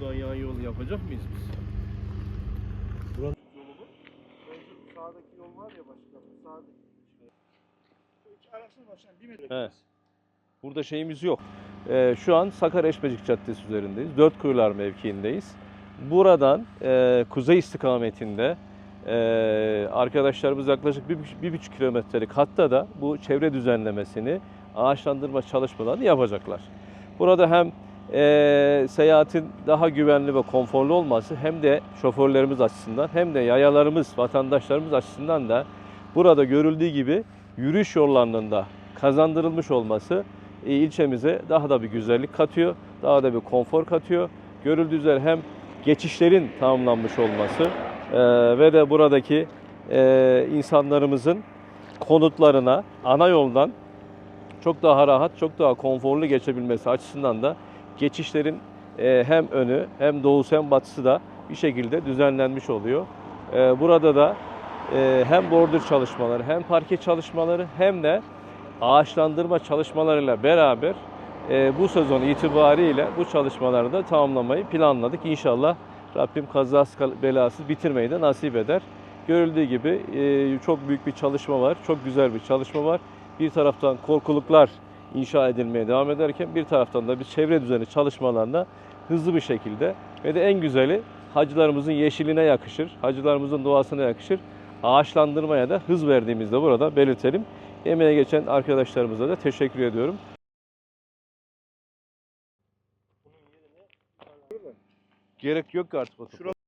Buradan yan yol yapacak mıyız biz? Yolu bu. Önce sağdaki yol var ya başkanım. Sağdaki şey. Şu iki araçlı başkan bir metre. He. Burada şeyimiz yok. Ee, şu an Sakarya Eşmecik Caddesi üzerindeyiz. Dört Kuyular mevkiindeyiz. Buradan e, kuzey istikametinde e, arkadaşlarımız yaklaşık bir, bir buçuk kilometrelik hatta da bu çevre düzenlemesini, ağaçlandırma çalışmalarını yapacaklar. Burada hem e, seyahatin daha güvenli ve konforlu olması hem de şoförlerimiz açısından hem de yayalarımız, vatandaşlarımız açısından da burada görüldüğü gibi yürüyüş yollarının da kazandırılmış olması e, ilçemize daha da bir güzellik katıyor, daha da bir konfor katıyor. Görüldüğü üzere hem geçişlerin tamamlanmış olması e, ve de buradaki e, insanlarımızın konutlarına ana yoldan çok daha rahat, çok daha konforlu geçebilmesi açısından da geçişlerin e, hem önü hem doğusu hem batısı da bir şekilde düzenlenmiş oluyor. E, burada da e, hem bordur çalışmaları hem parke çalışmaları hem de ağaçlandırma çalışmalarıyla beraber bu sezon itibariyle bu çalışmaları da tamamlamayı planladık. İnşallah Rabbim kazası belasız bitirmeyi de nasip eder. Görüldüğü gibi çok büyük bir çalışma var, çok güzel bir çalışma var. Bir taraftan korkuluklar inşa edilmeye devam ederken bir taraftan da bir çevre düzeni çalışmalarına hızlı bir şekilde ve de en güzeli hacılarımızın yeşiline yakışır, hacılarımızın doğasına yakışır. Ağaçlandırmaya da hız verdiğimizde burada belirtelim. Emeğe geçen arkadaşlarımıza da teşekkür ediyorum. Gerek yok artık.